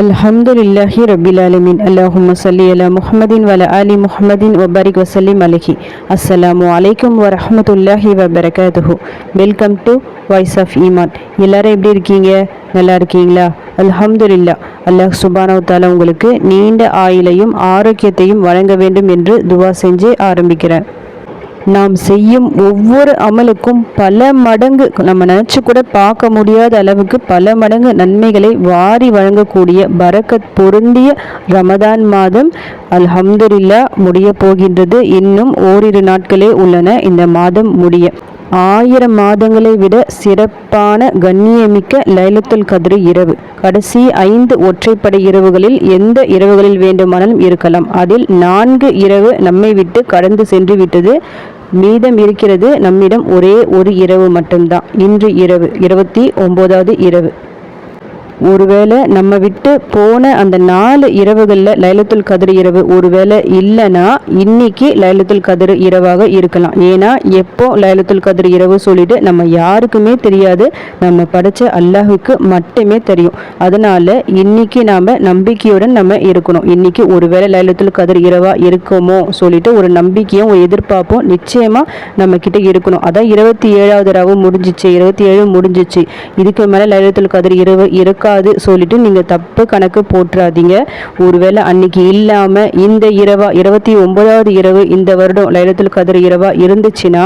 الحمد لله رب العالمين اللهم صل على محمد وعلى آل محمد وبارك وسلم عليه அஸ்ஸலாமு அலைக்கும் வரஹ்மத்துல்லாஹி வபரகாத்துஹு வெல்கம் டு வாய்ஸ் ஆஃப் ஈமான் எல்லாரும் எப்படி இருக்கீங்க நல்லா இருக்கீங்களா அல்ஹம்துலில்லா அல்லாஹ் சுபானவு தாலா உங்களுக்கு நீண்ட ஆயுளையும் ஆரோக்கியத்தையும் வழங்க வேண்டும் என்று துவா செஞ்சு ஆரம்பிக்கிறேன் நாம் செய்யும் ஒவ்வொரு அமலுக்கும் பல மடங்கு நம்ம நினச்சி கூட பார்க்க முடியாத அளவுக்கு பல மடங்கு நன்மைகளை வாரி வழங்கக்கூடிய பரக்கத் பொருந்திய ரமதான் மாதம் அல்ஹம்துல்லா முடிய போகின்றது. இன்னும் ஓரிரு நாட்களே உள்ளன இந்த மாதம் முடிய. ஆயிரம் மாதங்களை விட சிறப்பான கண்ணியமிக்க லைலத்துல் கதிரி இரவு. கடைசி ஐந்து ஒற்றைப்படை இரவுகளில் எந்த இரவுகளில் வேண்டுமானாலும் இருக்கலாம். அதில் நான்கு இரவு நம்மை விட்டு கடந்து சென்று விட்டது. மீதம் இருக்கிறது நம்மிடம் ஒரே ஒரு இரவு மட்டும்தான். இன்று இரவு இருபத்தி ஒம்போதாவது இரவு. ஒருவேளை நம்ம விட்டு போன அந்த நாலு இரவுகளில் லைலத்துல் கதிர் இரவு ஒருவேளை இல்லைன்னா இன்னைக்கு லைலத்துல் கதிர் இரவாக இருக்கலாம். ஏன்னா எப்போ லைலத்துல் கதிர் இரவு சொல்லிட்டு நம்ம யாருக்குமே தெரியாது. நம்ம படைச்ச அல்லாஹுக்கு மட்டுமே தெரியும். அதனால இன்னைக்கு நாம் நம்பிக்கையுடன் நம்ம இருக்கணும். இன்னைக்கு ஒருவேளை லைலத்துல் கதிர் இரவா இருக்குமோ சொல்லிட்டு ஒரு நம்பிக்கையும் ஒரு எதிர்பார்ப்பும் நிச்சயமா நம்ம கிட்ட இருக்கணும். அதான் இருபத்தி ஏழாவது ரவு முடிஞ்சிச்சு. இருபத்தி ஏழு முடிஞ்சிச்சு. இதுக்கு மேலே லைலத்துல் கதிர் இரவு இருக்காது சொல்லிட்டு நீங்க தப்பு கணக்கு போட்டுறாதீங்க ஒருவேளை அன்னைக்கு இல்லாம இந்த இரவா இருபத்தி ஒன்பதாவது இரவு இந்த வருடம் லைலத்துல் கதிர் இரவா இருந்துச்சுன்னா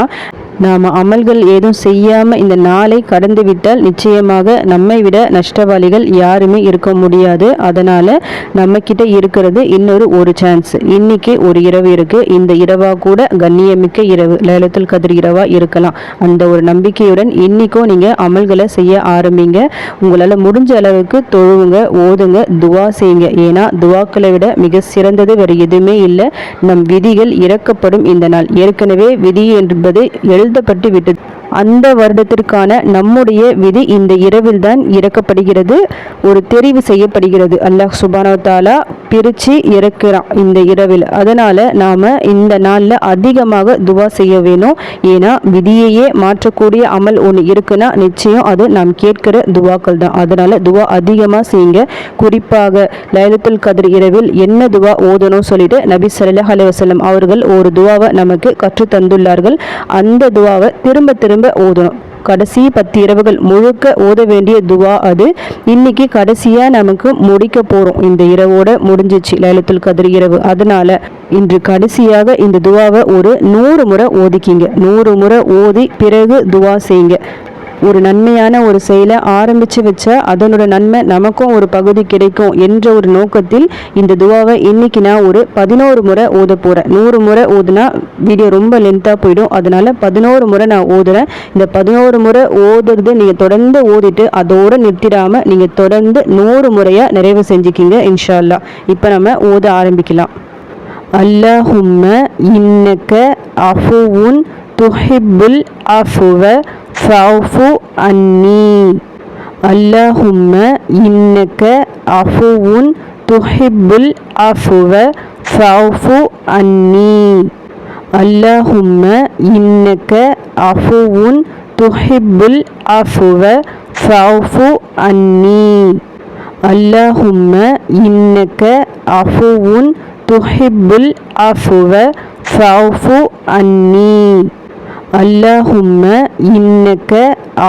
நாம் அமல்கள் ஏதும் செய்யாமல் இந்த நாளை கடந்து விட்டால் நிச்சயமாக நம்மை விட நஷ்டவாளிகள் யாருமே இருக்க முடியாது. அதனால் நம்மக்கிட்ட இருக்கிறது இன்னொரு ஒரு சான்ஸ் இன்னைக்கு ஒரு இரவு இருக்குது இந்த இரவாக கூட கண்ணியமிக்க இரவு. லேலத்தில் கதிர் இரவாக இருக்கலாம். அந்த ஒரு நம்பிக்கையுடன் இன்னைக்கும் நீங்கள் அமல்களை செய்ய ஆரம்பிங்க. உங்களால் முடிஞ்ச அளவுக்கு தொழுவுங்க ஓதுங்க துவா செய்யுங்க. ஏன்னா துவாக்களை விட மிக சிறந்தது வேறு எதுவுமே இல்லை. நம் விதிகள் இறக்கப்படும் இந்த நாள். ஏற்கனவே விதி என்பது எழுதப்பட்டு விட்டது. அந்த வருடத்திற்கான நம்முடைய விதி இந்த இரவில் தான் இறக்கப்படுகிறது. ஒரு தெரிவு செய்யப்படுகிறது. அல்லாஹ் சுபானோ தாலா பிரித்து இறக்குறான் இந்த இரவில். அதனால் நாம் இந்த நாளில் அதிகமாக துவா செய்ய வேணும். ஏன்னா விதியையே மாற்றக்கூடிய அமல் ஒன்று இருக்குன்னா நிச்சயம் அது நாம் கேட்கிற துவாக்கள் தான். அதனால் துவா அதிகமாக செய்யுங்க. குறிப்பாக லைலத்துல் கதிர் இரவில் என்ன துவா ஓதணும் சொல்லிட்டு நபி சல்லாஹ் அலைஹி அவர்கள் ஒரு துவாவை நமக்கு கற்றுத்தந்துள்ளார்கள். அந்த துவாவை திரும்ப திரும்ப ஓதணும். கடைசி பத்து இரவுகள் முழுக்க ஓத வேண்டிய துவா அது. இன்னைக்கு கடைசியா நமக்கு முடிக்க போறோம். இந்த இரவோட முடிஞ்சிச்சு லைலத்துல் கதிர் இரவு. அதனால இன்று கடைசியாக இந்த துவாவை ஒரு நூறு முறை ஓதிக்கிங்க. நூறு முறை ஓதி பிறகு துவா செய்யுங்க. ஒரு நன்மையான ஒரு செயலை ஆரம்பித்து வச்ச அதனோட நன்மை நமக்கும் ஒரு பகுதி கிடைக்கும் என்ற ஒரு நோக்கத்தில் இந்த துவாவை இன்னைக்கு நான் ஒரு பதினோரு முறை ஓத போகிறேன் நூறு முறை ஓதுனா வீடியோ ரொம்ப லென்த்தாக போயிடும். அதனால் பதினோரு முறை நான் ஓதுறேன். இந்த பதினோரு முறை ஓதுறது நீங்கள் தொடர்ந்து ஓதிட்டு அதோடு நிறுத்திடாமல் நீங்கள் தொடர்ந்து நூறு முறையாக நிறைவு செஞ்சுக்கிங்க இன்ஷா அல்லாஹ் இப்போ நம்ம ஓத ஆரம்பிக்கலாம். அல்லாஹும்ம இன்னக்க அஃபுவுன் துஹிப்புல் அஃபுவ ஃபஃபு அன்னி. அல்லாஹும்ம இன்னக்க அஃபுவுன் துஹிப்புல் அஃபுவ ஃபஃபு அன்னி. அல்லாஹும்ம இன்னக்க அஃபுவுன் துஹிப்புல் அஃபுவ ஃபஃபு அன்னி. அல்லாஹும்ம இன்னக்க அஃபுவுன் துஹிப்புல் அஃபுவ ஃபஃபு அன்னி. அல்லாஹும்ம இன்னக்க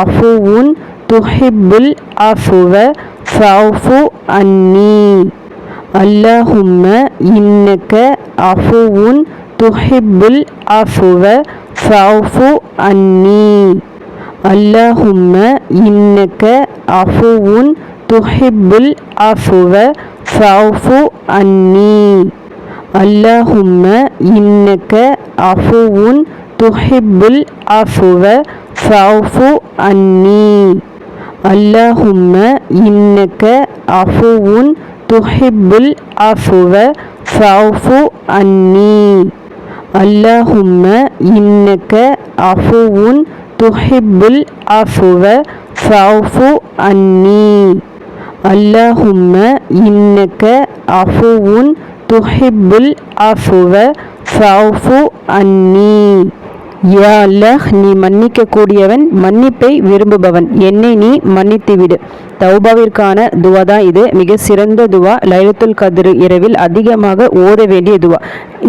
அஃபுவுன் துஹிப்புல் அஃபுவ ஃபஃபு அன்னி. அல்லாஹும்ம இன்னக்க அஃபுவுன் துஹிப்புல் அஃபுவ ஃபஃபு அன்னி. அல்லாஹும்ம இன்னக்க அஃபுவுன் துஹிப்புல் அஃபுவ ஃபஃபு அன்னி. அல்லாஹும்ம இன்னக்க அஃபுவுன் துஹிப்புல் அஃபுவ ஃபஃபு அன்னி. அல்லாஹும்ம இன்னக்க அஃபுவுன் துஹிப்புல் அஃபுவ ஃபஃபு அன்னி. அல்லாஹும்ம இன்னக்க அஃபுவுன் துஹிப்புல் அஃபுவ ஃபஃபு அன்னி. அல்லாஹும்ம இன்னக்க அஃபுவுன் துஹிப்புல் அஃபுவ ஃபஃபு அன்னி. யா அல்லாஹ் நீ மன்னிக்க கூடியவன் மன்னிப்பை விரும்புபவன். என்னை நீ மன்னித்துவிடு. தௌபாவிற்கான துவா தான் இது. மிக சிறந்த துவா. லைலத்துல் கதிர் இரவில் அதிகமாக ஓத வேண்டிய துவா.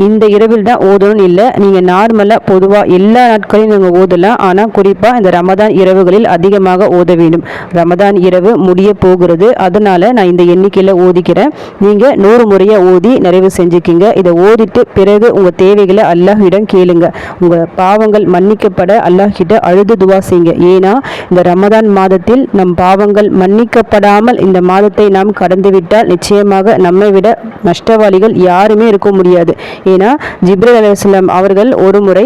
இந்த இரவில் தான் ஓதணும்னு இல்லை. நீங்கள் நார்மலாக பொதுவாக எல்லா நாட்களையும் நீங்கள் ஓதலாம். ஆனால் குறிப்பாக இந்த ரமதான் இரவுகளில் அதிகமாக ஓத வேண்டும். ரமதான் இரவு முடிய போகிறது. அதனால் நான் இந்த எண்ணிக்கையில் ஓதிக்கிறேன். நீங்கள் நூறு முறையாக ஓதி நிறைவு செஞ்சுக்கிங்க. இதை ஓதிட்டு பிறகு உங்கள் தேவைகளை அல்லாஹிடம் கேளுங்க. உங்கள் பாவங்கள் மன்னிக்கப்பட அல்லாஹிட்ட அழுது துவா செய்யுங்க. ஏன்னா இந்த ரமதான் மாதத்தில் நம் பாவங்கள் மன்னி மன்னிக்கப்படாமல் இந்த மாதத்தை நாம் கடந்துவிட்டால் நிச்சயமாக நம்மை விட நஷ்டவாளிகள் யாருமே இருக்க முடியாது. ஏன்னா ஜிப்ரல் அலுவலாம் அவர்கள் ஒரு முறை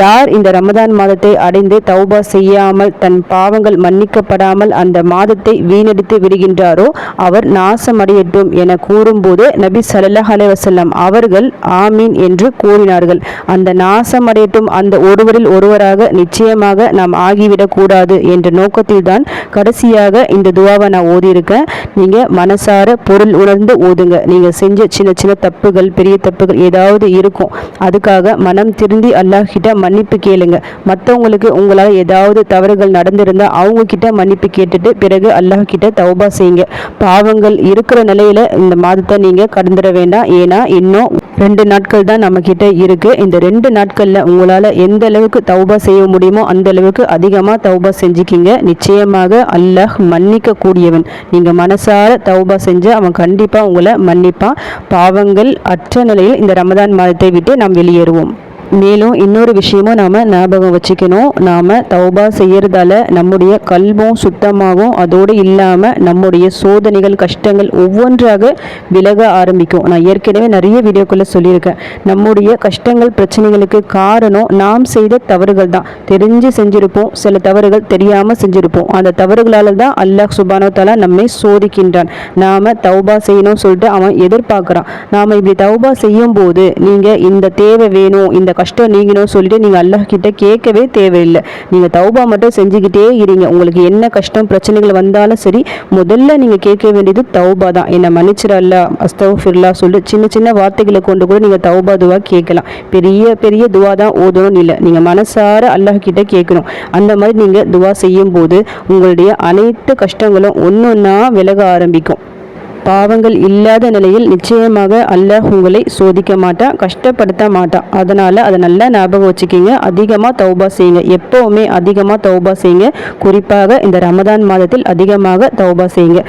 யார் இந்த ரமதான் மாதத்தை அடைந்து தௌபா செய்யாமல் தன் பாவங்கள் மன்னிக்கப்படாமல் அந்த மாதத்தை வீணடித்து விடுகின்றாரோ அவர் நாசமடையட்டும் என கூறும்போது நபி சல்லாஹ் அலைவசல்லம் அவர்கள் ஆமீன் என்று கூறினார்கள். அந்த நாசமடையட்டும் அந்த ஒருவரில் ஒருவராக நிச்சயமாக நாம் ஆகிவிடக்கூடாது என்ற நோக்கத்தில்தான் கடைசியாக இந்த துவாவை நான் ஓதியிருக்கேன் நீங்கள் மனசார பொருள் உணர்ந்து ஓதுங்க. நீங்கள் செஞ்ச சின்ன சின்ன தப்புகள் பெரிய தப்புகள் ஏதாவது இருக்கும். அதுக்காக மனம் திருந்தி அல்லாஹ்கிட்ட மன்னிப்பு கேளுங்க. மற்றவங்களுக்கு உங்களால் ஏதாவது தவறுகள் நடந்திருந்தால் அவங்க கிட்ட மன்னிப்பு கேட்டுட்டு பிறகு அல்லாஹ் கிட்ட தௌபா செய்யுங்க. பாவங்கள் இருக்கிற நிலையில் இந்த மாதத்தை நீங்கள் கடந்துட வேண்டாம். ஏன்னா இன்னும் ரெண்டு நாட்கள் தான் நம்மக்கிட்ட இருக்குது இருக்கு. இந்த ரெண்டு நாட்களில் உங்களால் எந்த அளவுக்கு தௌபா செய்ய முடியுமோ அந்த அளவுக்கு அதிகமாக தௌபா செஞ்சுக்கிங்க. நிச்சயமாக அல்லாஹ் மன்னிக்க கூடியவன் நீங்கள் மனசார தௌபா செஞ்சு அவன் கண்டிப்பாக உங்களை மன்னிப்பான். பாவங்கள் அற்ற நிலையில் இந்த ரமதான் மாதத்தை விட்டு நாம் வெளியேறுவோம். மேலும் இன்னொரு விஷயமும் நாம் ஞாபகம் வச்சுக்கணும். நாம் தௌபா செய்கிறதால நம்முடைய கல்வம் சுத்தமாகும் அதோடு இல்லாமல் நம்முடைய சோதனைகள் கஷ்டங்கள் ஒவ்வொன்றாக விலக ஆரம்பிக்கும். நான் ஏற்கனவே நிறைய வீடியோக்களில் சொல்லியிருக்கேன். நம்முடைய கஷ்டங்கள் பிரச்சனைகளுக்கு காரணம் நாம் செய்த தவறுகள் தான். தெரிஞ்சு செஞ்சுருப்போம் சில தவறுகள் தெரியாமல் செஞ்சுருப்போம். அந்த தவறுகளால் தான் அல்லாஹ் சுபானோ தாலா நம்மை சோதிக்கின்றான். நாம் தௌபா செய்யணும்னு சொல்லிட்டு அவன் எதிர்பார்க்குறான். நாம் இப்படி தௌபா செய்யும் போது நீங்கள் இந்த தேவை வேணும் இந்த கஷ்டம் கஷ்டம் நீங்கணும் சொல்லிட்டு நீங்கள் அல்லாஹ்கிட்ட கேட்கவே தேவையில்லை. நீங்கள் தௌபா மட்டும் செஞ்சுக்கிட்டே இருங்க. உங்களுக்கு என்ன கஷ்டம் பிரச்சனைகள் வந்தாலும் சரி முதல்ல நீங்கள் கேட்க வேண்டியது தௌபா தான். என்னை மன்னிச்சிடல்ல அஸ்தவ்ஃபிர்லா அஸ்தஃபிர்லா சொல்லி. சின்ன சின்ன வார்த்தைகளை கொண்டு கூட நீங்கள் தௌபா துவா கேட்கலாம். பெரிய பெரிய துவா தான் ஓதணும்னு இல்லை. நீங்கள் மனசார அல்லாஹ்கிட்ட கேட்கணும். அந்த மாதிரி நீங்கள் துவா செய்யும் போது உங்களுடைய அனைத்து கஷ்டங்களும் ஒன்று ஒன்றா விலக ஆரம்பிக்கும். பாவங்கள் இல்லாத நிலையில் நிச்சயமாக அல்லாஹ் உங்களை சோதிக்க மாட்டான் கஷ்டப்படுத்த மாட்டான் அதனால் அதை நல்லா ஞாபகம் வச்சுக்கிங்க. அதிகமாக தௌபா செய்யுங்க. எப்போவுமே அதிகமாக தௌபா செய்யுங்க. குறிப்பாக இந்த ரமதான் மாதத்தில் அதிகமாக தௌபா செய்யுங்க.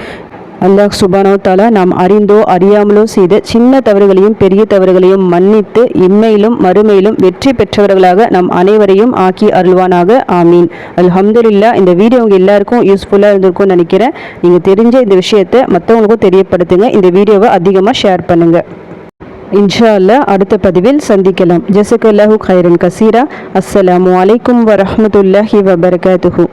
அல்லாஹ் சுபானோ தாலா நாம் அறிந்தோ அறியாமலோ செய்த சின்ன தவறுகளையும் பெரிய தவறுகளையும் மன்னித்து இம்மையிலும் மறுமையிலும் வெற்றி பெற்றவர்களாக நம் அனைவரையும் ஆக்கி அருள்வானாக. ஆமீன். அல்ஹம்துலில்லா. இந்த வீடியோ உங்கள் எல்லாருக்கும் யூஸ்ஃபுல்லாக இருந்திருக்கும்னு நினைக்கிறேன். நீங்கள் தெரிஞ்ச இந்த விஷயத்தை மற்றவங்களுக்கும் தெரியப்படுத்துங்க. இந்த வீடியோவை அதிகமாக ஷேர் பண்ணுங்கள் இன்ஷா அல்லா அடுத்த பதிவில் சந்திக்கலாம். ஜெசக் அல்லாஹூ ஹைரன் கசீரா. அஸ்ஸலாமு அலைக்கும் வரமத்துல்லாஹி வபர்காத்துஹூ.